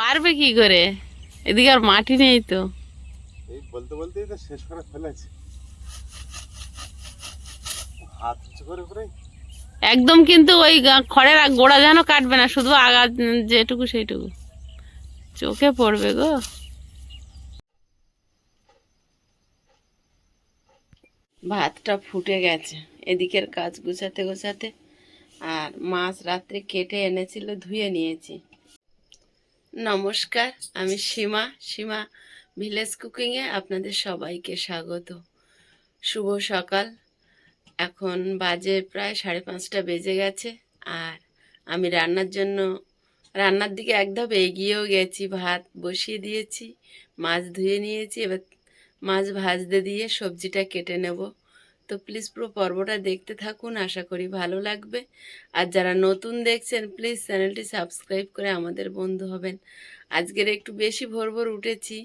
পারবে কি করে? এদিকে আর মাটি নেই তো। এই বলতে বলতেই তো শেষ করে ফেলেছি। হাত করে করে একদম কিন্তু ওই খড়ের গোড়া যেন কাটবে না শুধু আগা যেটুকু সেইটুকু। চোখে পড়বে গো। ভাতটা ফুটে গেছে এদিকের কাজ গুছাতে গোছাতে। আর মাছ রাত্রে কেটে এনেছিল ধুয়ে নিয়েছি। নমস্কার, আমি সীমা সীমা ভিলেজ কুকিংয়ে আপনাদের সবাইকে স্বাগত। শুভ সকাল। এখন বাজে প্রায় সাড়ে পাঁচটা বেজে গেছে, আর আমি রান্নার জন্য, রান্নার দিকে এক ধাপ এগিয়েও গেছি, ভাত বসিয়ে দিয়েছি, মাছ ধুয়ে নিয়েছি, এবার মাছ ভাজতে দিয়ে সবজিটা কেটে নেব। তো প্লিজ পুরো পর্বটা দেখতে থাকুন, আশা করি ভালো লাগবে। আর যারা নতুন দেখছেন প্লিজ চ্যানেলটি সাবস্ক্রাইব করে আমাদের বন্ধু হবেন। আজকের একটু বেশি ভোর ভোর উঠেছি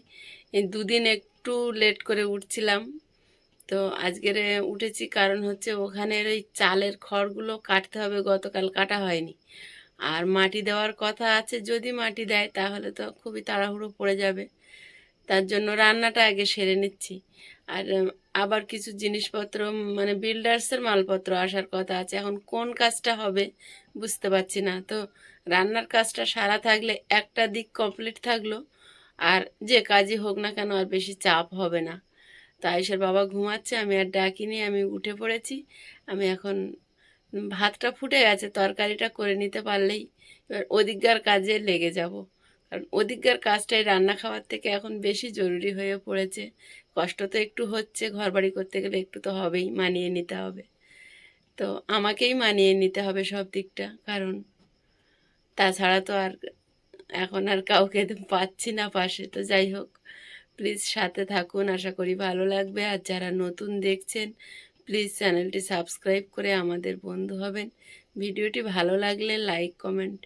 দুদিন একটু লেট করে উঠছিলাম। তো আজকের উঠেছি কারণ হচ্ছে ওখানের ওই চালের খড়গুলো কাটতে হবে, গতকাল কাটা হয়নি। আর মাটি দেওয়ার কথা আছে, যদি মাটি দেয় তাহলে তো খুবই তাড়াহুড়ো পড়ে যাবে। তার জন্য রান্নাটা আগে সেরে নিচ্ছি। আর আবার কিছু জিনিসপত্র মানে বিল্ডার্সের মালপত্র আসার কথা আছে। এখন কোন কাজটা হবে বুঝতে পারছি না। তো রান্নার কাজটা সারা থাকলে একটা দিক কমপ্লিট থাকল, আর যে কাজই হোক না কেন আর বেশি চাপ হবে না। তো আয়ুষের বাবা ঘুমাচ্ছে, আমি আর ডাকিনি, আমি উঠে পড়েছি। আমি এখন ভাতটা ফুটে গেছে, তরকারিটা করে নিতে পারলেই এবার ওদিককার কাজে লেগে যাব। কারণ ওদিককার কাজটাই রান্না খাওয়ার থেকে এখন বেশি জরুরি হয়ে পড়েছে। কষ্ট তো একটু হচ্ছে ঘর বাড়ি করতে গেলে একটু তো হবেই, মানিয়ে নিতে হবে। তো আমাকেই মানিয়ে নিতে হবে সব দিকটা, কারণ তাছাড়া তো আর এখন আর কাউকে পাচ্ছি না পাশে, তো যাই হোক প্লিজ সাথে থাকুন, আশা করি ভালো লাগবে। আর যারা নতুন দেখছেন প্লিজ চ্যানেলটি সাবস্ক্রাইব করে আমাদের বন্ধু হবেন। ভিডিওটি ভালো লাগলে লাইক কমেন্ট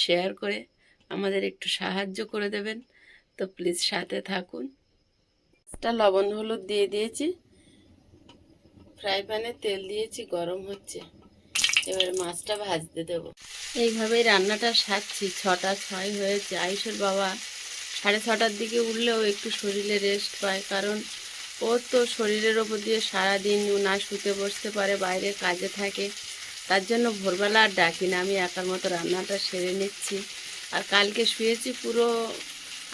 শেয়ার করে আমাদের একটু সাহায্য করে দেবেন। তো প্লিজ সাথে থাকুন। তা লবণ হলুদ দিয়ে দিয়েছি। ফ্রাই প্যানে তেল দিয়েছি, গরম হচ্ছে। এবারে মাছটা ভাজতে দেবো। এইভাবেই রান্নাটা সারছি, ছটা ছয় হয়েছে। আয়ুষের বাবা সাড়ে ছটার দিকে উঠলেও একটু শরীরে রেস্ট পায়, কারণ ও তো শরীরের ওপর দিয়ে সারাদিন না শুতে বসতে পারে বাইরে কাজে থাকে। তার জন্য ভোরবেলা আর ডাকি না, আমি একার মতো রান্নাটা সেরে নিচ্ছি। আর কালকে শুয়েছি পুরো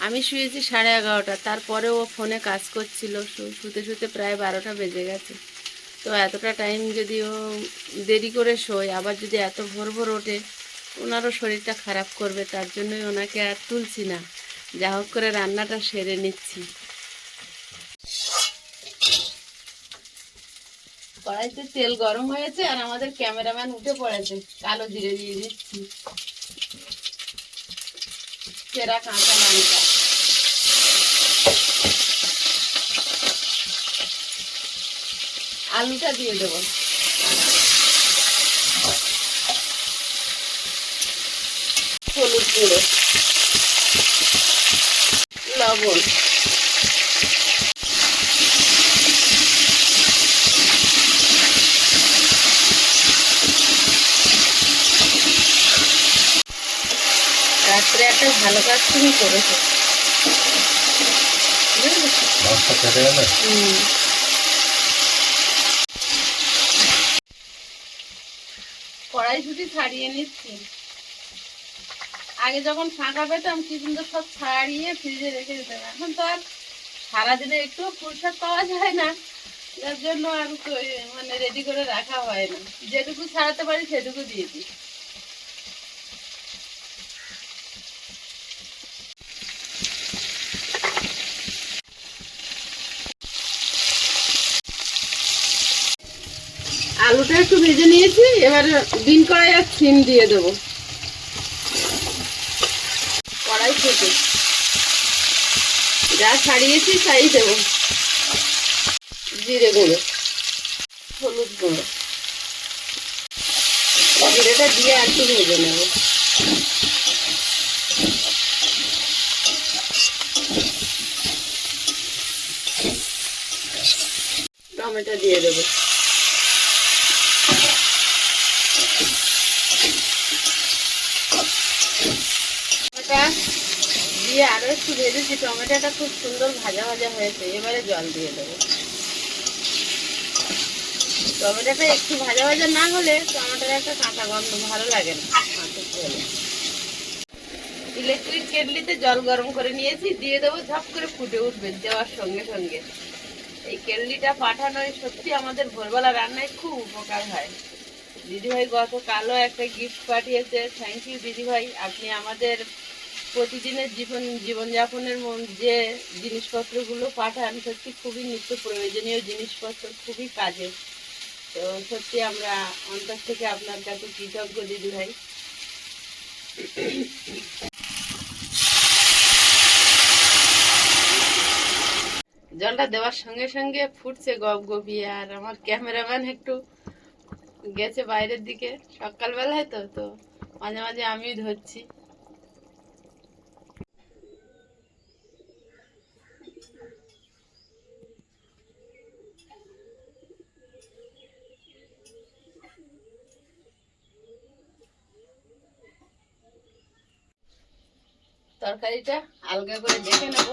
আমি শুয়েছি সাড়ে এগারোটা তারপরে ও ফোনে কাজ করছিল শুতে শুতে প্রায় বারোটা বেজে গেছে। তো এতটা টাইম যদি ও দেরি করে শোয়, আবার যদি এত ভোর ভোর ওঠে, ওনারও শরীরটা খারাপ করবে, তার জন্যই ওনাকে আর তুলছি না। যা হোক করে রান্নাটা সেরে নিচ্ছি। কড়াইতে তেল গরম হয়েছে আর আমাদের ক্যামেরাম্যান উঠে পড়েছে, কালো জিরে দিয়ে দিচ্ছি। চেরা কাঁচা লঙ্কা আলুটা দিয়ে দেবো। হলুদ গুঁড়ো লবণ রাত্রে একটা তুমি করেছ। কড়াইশুটি ছাড়িয়ে নিচ্ছি। আগে যখন ফাঁকা পেতাম কি সুন্দর সব ছাড়িয়ে ফ্রিজে রেখে দিতাম। এখন তো আর সারাদিনে একটু ফুরসত পাওয়া যায় না। যার জন্য আর মানে রেডি করে রাখা হয় না। যেটুকু ছাড়াতে পারি সেটুকু দিয়ে দিই আলুটা একটু ভেজে নিয়েছি এবার বিন কড়াই আর সিম দিয়ে দেবো। কড়াই থেকে। যা ছাড়িয়েছি তাই দেবো। জিরে গুঁড়ো, হলুদ গুঁড়ো। জিরেটা দিয়ে আর একটু ভেজে নেব। টমেটো দিয়ে দেবো টমেটো দিয়ে আরও একটু ভেজেছি টমেটোটা খুব সুন্দর ভাজা ভাজা হয়েছে, এবারে জল দিয়ে দেবো। টমেটোটা একটু ভাজা ভাজা না হলে টমেটোর একটা কাঁচা গন্ধ, ভালো লাগে না। ইলেকট্রিক কেটলিতে জল গরম করে নিয়েছি, দিয়ে দেবো, ঝপ করে ফুটে উঠবে দেওয়ার সঙ্গে সঙ্গে। এই কেটলিটা পাঠানোয় সত্যি আমাদের ভোরবেলা রান্নায় খুব উপকার হয়। দিদিভাই গতকালও একটা গিফট পাঠিয়েছে। থ্যাংক ইউ দিদিভাই। আপনি আমাদের প্রতিদিনের জীবন, জীবনযাপনের যে জিনিসপত্রগুলো পাঠান, সত্যি খুবই নিত্য প্রয়োজনীয় জিনিসপত্র, খুবই কাজে তো সত্যি আমরা অন্তর থেকে আপনার কাছে কৃতজ্ঞ দিদিভাই জলটা দেওয়ার সঙ্গে সঙ্গে ফুটছে গপ গপিয়ে আর আমার ক্যামেরাম্যান একটু গেছে বাইরের দিকে। সকালবেলায় তো তো মাঝে মাঝে আমি ধরছি। তরকারিটা আলগা করে দেখে নেব।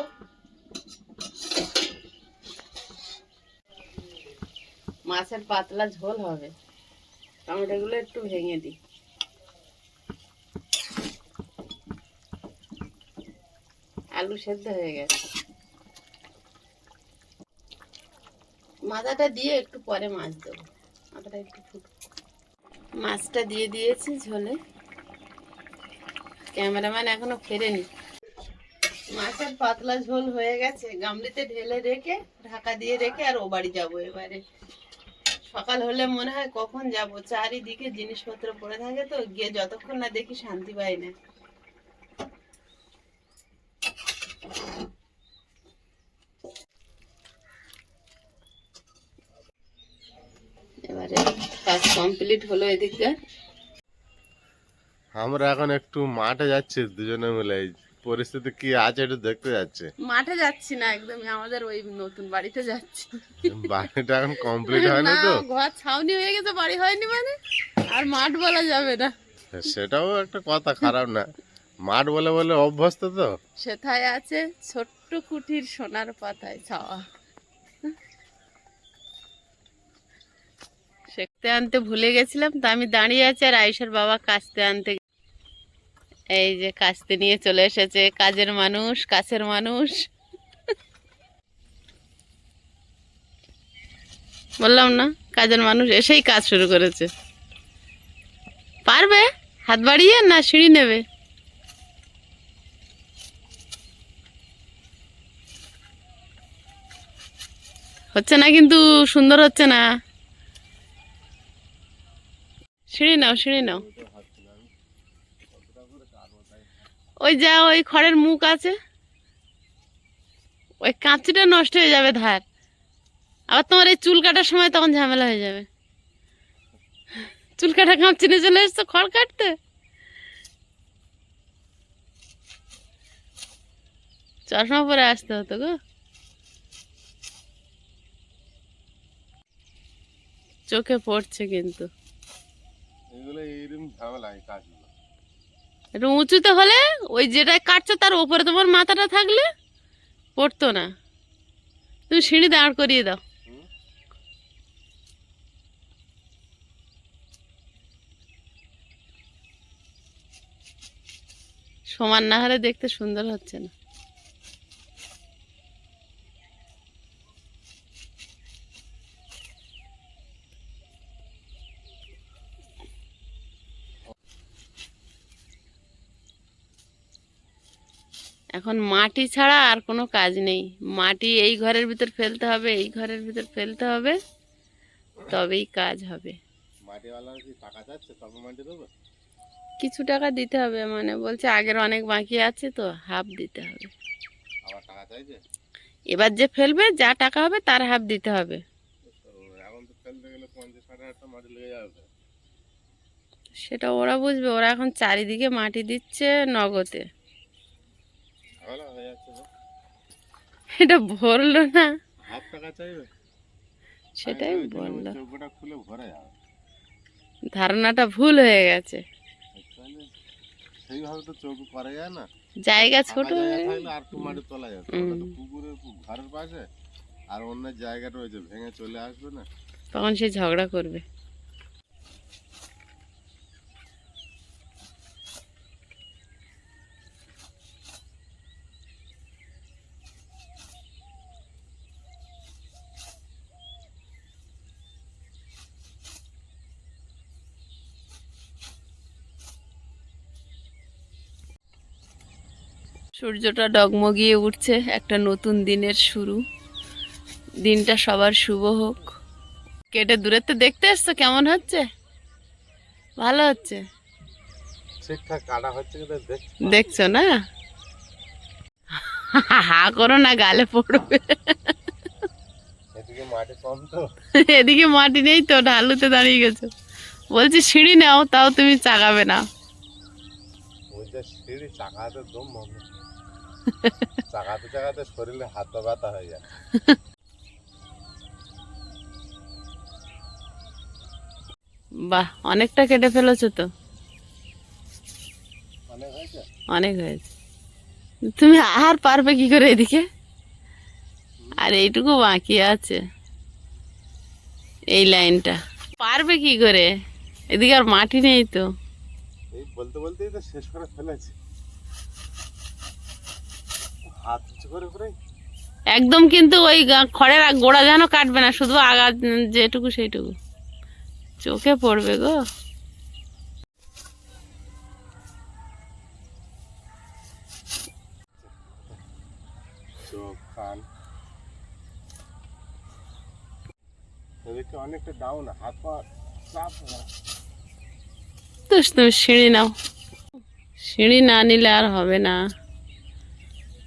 মাছের পাতলা ঝোল হবে। টমেটোগুলো একটু ভেঙে দিই। আলু সেদ্ধ হয়ে গেছে। মাথাটা দিয়ে একটু পরে মাছ দেবো। মাথাটা একটু ফুট মাছটা দিয়ে দিয়েছি ঝোলে। ক্যামেরাম্যান এখনও ফেরেনি। মাছের পাতলা ঝোল হয়ে গেছে। গামলিতে ঢেলে রেখে, ঢাকা দিয়ে রেখে আর ও বাড়ি যাব এবারে। সকাল হলে মনে হয় কখন যাব? চারিদিকে জিনিসপত্র পড়ে থাকে তো, গিয়ে যতক্ষণ না দেখি শান্তি পাই না। এবারে কমপ্লিট হলো আমরা এখন একটু মাঠে যাচ্ছি, দুজনে মিলে পরিস্থিতি কি আছে একটু দেখতে যাচ্ছে? মাঠে যাচ্ছি না একদমই আমাদের ওই নতুন বাড়িতে যাচ্ছি। বাড়িটা এখন কমপ্লিট হয়নি তো? ঘর ছাউনি হয়ে গেছে বাড়ি হয়নি মানে? আর মাঠ বলা যাবে না। সেটাও একটা কথা খারাপ না। মাঠ বলে বলে অভ্যস্ত তো? সেথায় আছে ছোট্ট কুটির সোনার পাতায় ছাওয়া। শেখতে আনতে ভুলে গেছিলাম তো আমি দাঁড়িয়ে আছি আর আয়ুষের বাবা কাস্তে আনতে এই যে কাস্তে নিয়ে চলে এসেছে, কাজের মানুষ, কাছের মানুষ। বললাম না, কাজের মানুষ এসেই কাজ শুরু করেছে। পারবে? হাত বাড়িয়ে না সিঁড়ি নেবে? হচ্ছে না কিন্তু, সুন্দর হচ্ছে না। সিঁড়ি নাও সিঁড়ি নাও। ওই যা, ওই খড়ের মুখ আছে। ওই কাঁচিটা নষ্ট হয়ে যাবে ধার। আবার তোমার এই চুল কাটার সময় তখন ঝামেলা হয়ে যাবে। চুল কাটা কাঁচি নিয়ে চলে এসছো খড় কাটতে? চশমা পরে আসতে হতো গো। চোখে পড়ছে কিন্তু। এগুলো এইরকম ঝামেলা কাজগুলো একটু উঁচুতে হলে ওই যেটা কাটছো তার ওপরে তোমার মাথাটা থাকলে পড়তো না। তুমি সিঁড়ি দাঁড় করিয়ে দাও। সমান না হলে দেখতে সুন্দর হচ্ছে না। এখন মাটি ছাড়া আর কোনো কাজ নেই। মাটি এই ঘরের ভিতর ফেলতে হবে এই ঘরের ভিতর ফেলতে হবে তবেই কাজ হবে। কিছু টাকা দিতে হবে মানে বলছে আগের অনেক বাকি আছে তো হাফ দিতে হবে। এবার যে ফেলবে যা টাকা হবে তার হাফ দিতে হবে। সেটা ওরা বুঝবে ওরা এখন চারিদিকে মাটি দিচ্ছে নগদে ঝামেলা হয়ে যাচ্ছে তো। এটা ভরলো না। হাফ টাকা চাইবে সেটাই ওই বলল। চৌকোটা খুলে ভরে যাবে। ধারণাটা ভুল হয়ে গেছে। সেইভাবে তো চৌকো করা যায় না। জায়গা ছোট আর মাটি তোলা পুকুরের ঘরের পাশে। আর অন্য জায়গা রয়েছে ভেঙে চলে আসবে না। তখন সে ঝগড়া করবে। সূর্যটা ডগমগিয়ে উঠছে একটা নতুন দিনের শুরু। দিনটা সবার শুভ হোক। কেটে দূরের তো দেখতে এসছো কেমন হচ্ছে? ভালো হচ্ছে। ঠিকঠাক কাটা হচ্ছে দেখছ না? হা করো না গালে পড়বে। এদিকে মাটি কম এদিকে মাটি নেই তো ঢালুতে দাঁড়িয়ে গেছো। বলছি সিঁড়ি নাও তাও তুমি চাগাবে না। সিঁড়ি চাকাতে দম চাকাতে চাকাতে শরীরে হাত ব্যথা হয়ে যায়। বাহ অনেকটা কেটে ফেলেছো তো। অনেক হয়েছে। তুমি আর পারবে কি করে এদিকে? আর এইটুকু বাকি আছে। এই লাইনটা। পারবে কি করে? এদিকে আর মাটি নেই তো। এই বলতে বলতেই তো শেষ করে ফেলেছি হাত উঁচু করে করে একদম কিন্তু ওই খড়ের গোড়া যেন কাটবে না শুধু আগা যেটুকু সেইটুকু। চোখে পড়বে গো। অনেকটা ডাউন হাত পা চাপ তো তুমি সিঁড়ি নাও। সিঁড়ি না নিলে আর হবে না।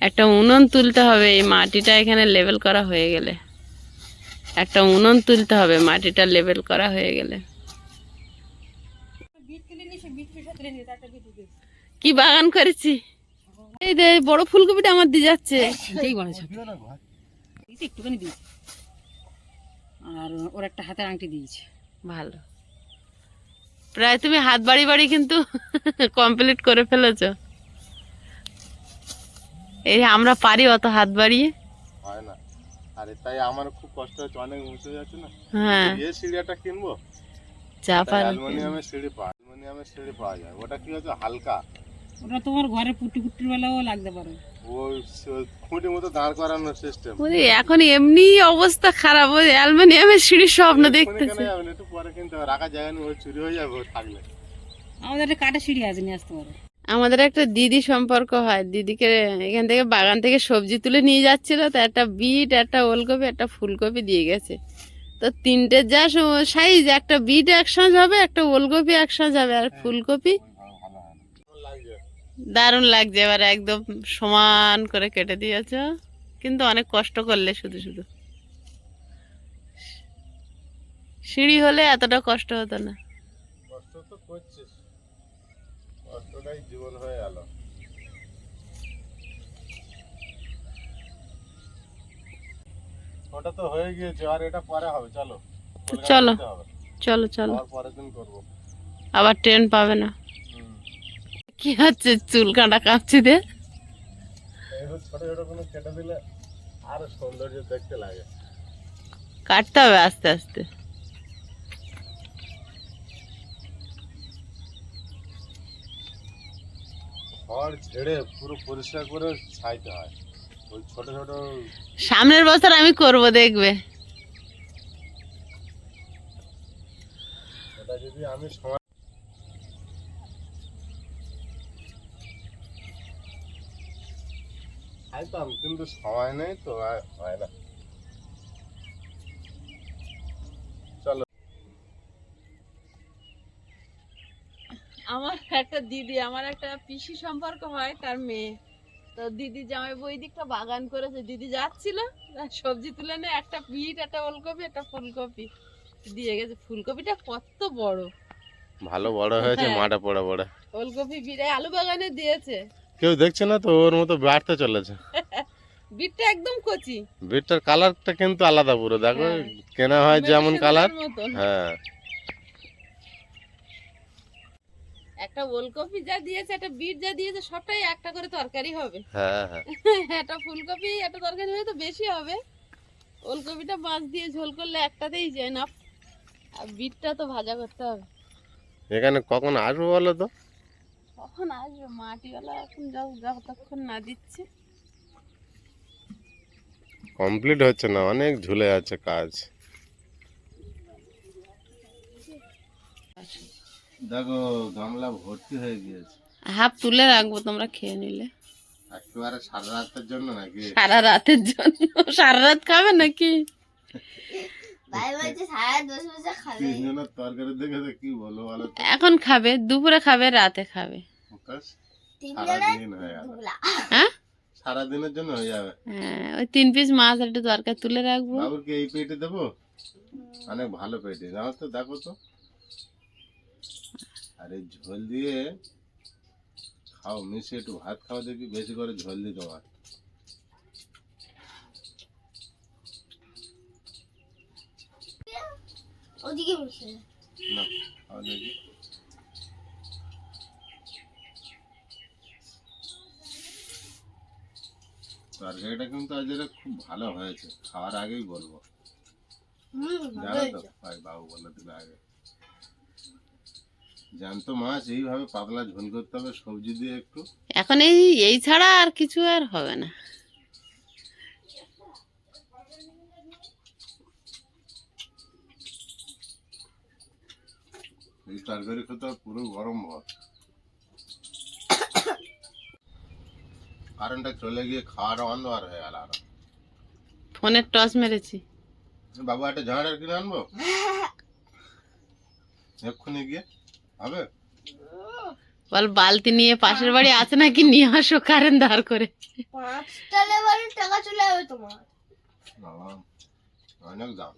একটা উনুন তুলতে হবে এই মাটিটা এখানে লেভেল করা হয়ে গেলে। একটা উনুন তুলতে হবে মাটিটা লেভেল করা হয়ে গেলে। কি বাগান করেছি? এই দে বড় ফুলকপিটা আমার দিয়ে যাচ্ছে। একটুখানি দিয়েছে। আর ওর একটা হাতের আংটি দিয়েছে। ভালো। প্রায় তুমি হাত বাড়ি বাড়ি কিন্তু কমপ্লিট করে ফেলেছো। এই আমরা পারি অত হাত বাড়িয়ে। হয় না। আরে তাই আমার খুব কষ্ট হচ্ছে অনেক উঁচু যাচ্ছে না? হ্যাঁ। এই সিঁড়িটা কিনবো? চা পান। অ্যালুমিনিয়ামের সিঁড়ি পাওয়া অ্যালুমিনিয়ামের সিঁড়ি পাওয়া যায়। ওটা কি হচ্ছে? হালকা। ওটা তোমার ঘরে পুটি কুটির বেলাও লাগতে পারে। ওই মতো দাঁড় করানোর সিস্টেম ওরে, এখন এমনি অবস্থা খারাপ। ওই অ্যালুমিনিয়ামের সিঁড়ির স্বপ্ন দেখতেছে। যাবেন? একটু পরে কিনতে হবে। রাখা জায়গা নেই ওই চুরি হয়ে যাবে থাকলে। আমাদের একটা কাঠের সিঁড়ি আছে নিয়ে আসতে পারো। আমাদের একটা দিদি সম্পর্ক হয়। দিদিকে এখান থেকে বাগান থেকে সবজি তুলে নিয়ে যাচ্ছিল, তো একটা বিট, একটা ওলকপি, একটা ফুলকপি দিয়ে গেছে। তো তিনটে যা সাইজ একটা বিট এক একসঙ্গে হবে, একটা ওলকপি একসঙ্গে হবে, আর ফুলকপি দারুণ লাগছে এবার একদম সমান করে কেটে দিয়েছ। কিন্তু অনেক কষ্ট করলে শুধু শুধু। সিঁড়ি হলে এতটা কষ্ট হতো না কষ্ট তো করছিস কষ্টটাই জীবন হয়ে গেল ওটা তো হয়ে গিয়েছে আর এটা পরে হবে চলো। চলো। চলো চলো। পরের দিন করব। আবার ট্রেন পাবে না। কি হচ্ছে চুল কাঁটা কাঁপছি দে। ছোট ছোট কোনো কেটে দিলে আরও সৌন্দর্য দেখতে লাগে। কাটতে হবে আস্তে আস্তে। খড় ঝেড়ে পুরো পরিষ্কার করে ছাইতে হয়। সামনের বছর আমি করব দেখবে। খাইতাম কিন্তু সময় নেই তো আর হয় না। চলো। আমার একটা দিদি আমার একটা পিসি সম্পর্ক হয় তার মেয়ে। তো দিদি জামাই বই দিকটা বাগান করেছে। দিদি যাচ্ছিল সবজি তুলে নে একটা বিট একটা ওলকপি একটা ফুলকপি দিয়ে গেছে। ফুলকপিটা কত বড়। ভালো বড় হয়েছে হ্যাঁ। মাটা পড়া পড়া। ওলকপি বিট এই আলু বাগানে দিয়েছে। কেউ দেখছে না তো ওর মতো বাড়তে চলেছে। বিটটা একদম কচি। বিটটার কালারটা কিন্তু আলাদা পুরো। দেখো হ্যাঁ। কেনা হয় যেমন কালার। হ্যাঁ। একটা ওলকপি যা দিয়েছে একটা বিট যা দিয়েছে সবটাই একটা করে তরকারি হবে। হ্যাঁ হ্যাঁ। একটা ফুলকপি একটা তরকারি হলে তো বেশি হবে। ওলকপিটা মাছ দিয়ে ঝোল করলে একটাতেই যায় না আর বিটটা তো ভাজা করতে হবে। এখানে কখন আসব বলো তো? কখন আসবে? মাটিওয়ালা এখন যাও যতক্ষণ না দিচ্ছে। কমপ্লিট হচ্ছে না অনেক ঝুলে আছে কাজ। দেখো গামলা ভর্তি হয়ে গিয়েছে। হাফ তুলে রাখব তোমরা খেয়ে নিলে। একেবারে সারা রাতের জন্য নাকি? সারা রাতের জন্য। সারা রাত খাবে নাকি? তিনজনের তরকারি দেখে তো কি বলব বলো এখন খাবে দুপুরে খাবে রাতে খাবে। সারাদিন হয়ে হ্যাঁ? সারাদিনের জন্য হয়ে যাবে। হ্যাঁ ওই তিন পিস মাছ একটু তরকারি তুলে রাখব। এই পেটে দেবো? অনেক ভালো পেটে। জানো তো দেখো তো। আর এই ঝোল দিয়ে খাও মিশিয়ে একটু ভাত খাও দেখি বেশি করে ঝোল দিয়ে তোমার ওদিকে না খাও দেখি। তরকারিটা কিন্তু আজ খুব ভালো হয়েছে খাওয়ার আগেই বলব। জানো তো বাবু বলে দিল আগে। জ্যান্ত মাছ এইভাবে পাতলা ঝোল করতে হবে সবজি দিয়ে একটু। এখন এই এই ছাড়া আর কিছু আর হবে না। এই তরকারি খেতে পুরো গরম ভাত। কারেন্টটা চলে গিয়ে খাওয়াটা অন্ধকার হয়ে গেল আরও। ফোনের টস মেরেছি। বাবু একটা ঝাড়ের কিনে আনব? এক্ষুনি গিয়ে। বল বালতি নিয়ে পাশের বাড়ি আছে নাকি? নিয়ে আসো কারেন্ট ধার করে। টাকা চলে যাবে তোমার। বাবা অনেক দাম?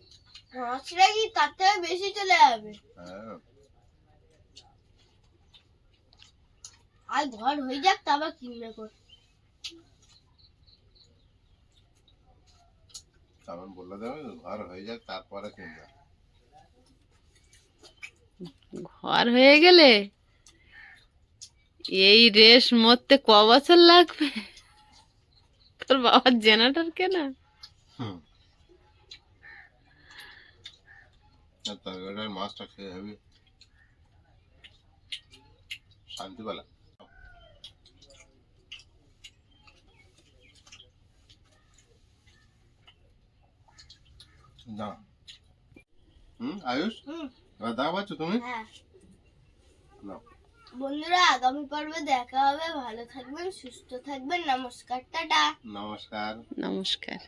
পাঁচটা কি তার থেকে বেশি চলে যাবে? হ্যাঁ। আর ঘর হয়ে যাক তারপর কিনবে কর তখন বলে দেবে ঘর হয়ে যাক তারপরে কিনবে। ঘর হয়ে গেলে এই রেস মরতে ক বছর লাগবে? তোর বাবার জেনারেটর কেনা মাছটা খেয়ে হবে। শান্তিবেলা। হুম, আয়ুষ? হুম এবার দাও পাচ্ছ তুমি? হ্যাঁ। নাও। বন্ধুরা আগামী পর্বে দেখা হবে। ভালো থাকবেন সুস্থ থাকবেন। নমস্কার টাটা। নমস্কার। নমস্কার।